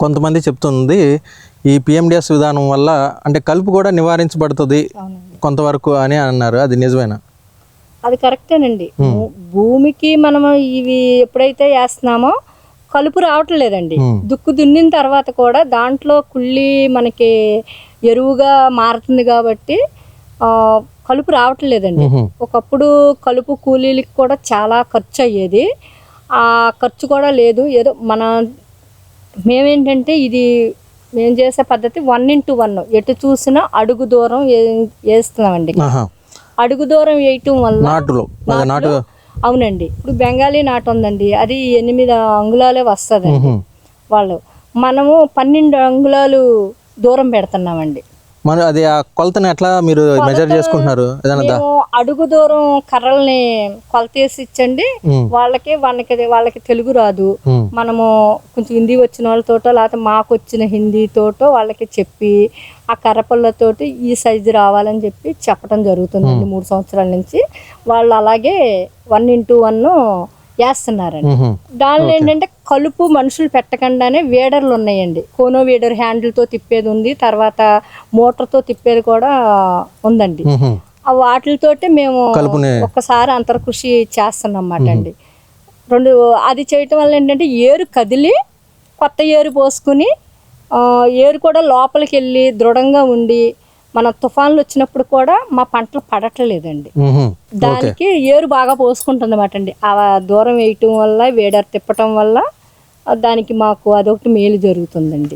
కొంతమంది చెప్తుంది ఈ పిఎండిఎస్ విధానం వల్ల అంటే కలుపు కూడా నివారించబడుతుంది కొంతవరకు అని అన్నారు అది నిజమేనా? అది కరెక్టేనండి. భూమికి మనం ఇవి ఎప్పుడైతే వేస్తున్నామో కలుపు రావట్లేదండి. Hmm. దుక్కు దున్నిన తర్వాత కూడా దాంట్లో కుళ్ళి మనకి ఎరువుగా మారుతుంది కాబట్టి కలుపు రావట్లేదండి. మ్హూ. ఒకప్పుడు కలుపు కూలీలకి కూడా చాలా ఖర్చు అయ్యేది. ఆ ఖర్చు కూడా లేదు. ఏదో మన మేమేంటంటే ఇది మేము చేసే పద్ధతి వన్ ఇంటూ వన్ ఎటు చూసినా అడుగు దూరం వేస్తున్నామండి. అడుగు దూరం వేయటం వల్ల నాటులో నాటు అవునండి. ఇప్పుడు బెంగాలీ నాటు ఉందండి. అది ఎనిమిది అంగుళాలే వస్తుంది. వాళ్ళు. మనము పన్నెండు అంగుళాలు దూరం పెడుతున్నామండి. మరి అది ఆ కొలతను ఎట్లా మీరు మెజర్ చేసుకుంటున్నారు? ఏదైనా అడుగు దూరం కర్రల్ని కొలతేసి ఇచ్చండి. వాళ్ళకి వాళ్ళకి వాళ్ళకి తెలుగు రాదు. మనము కొంచెం హిందీ వచ్చిన వాళ్ళతోటో లేకపోతే మాకు వచ్చిన హిందీతోటో వాళ్ళకి చెప్పి ఆ కర్రపళ్ళతోటి ఈ సైజు రావాలని చెప్పి చెప్పడం జరుగుతుందండి మూడు సంవత్సరాల నుంచి. వాళ్ళు అలాగే వన్ ఇంటూ వన్ వేస్తున్నారండి. దానిలో ఏంటంటే కలుపు మనుషులు పెట్టకుండానే వేడర్లు ఉన్నాయండి. కోనో వేడర్ హ్యాండిల్తో తిప్పేది ఉంది తర్వాత మోటార్తో తిప్పేది కూడా ఉందండి. వాటితోటి మేము ఒక్కసారి అంతర్కృషి చేస్తున్నాం అన్నమాట అండి. రెండు అది చేయటం వల్ల ఏంటంటే ఏరు కదిలి కొత్త ఏరు పోసుకుని ఏరు కూడా లోపలికి వెళ్ళి దృఢంగా ఉండి మన తుఫాన్లు వచ్చినప్పుడు కూడా మా పంటలు పడట్లేదండి. దానికి ఏరు బాగా పోసుకుంటుంది అన్నమాట అండి. ఆ దూరం వేయటం వల్ల వేడర్ తిప్పటం వల్ల దానికి మాకు అదొకటి మేలు జరుగుతుందండి.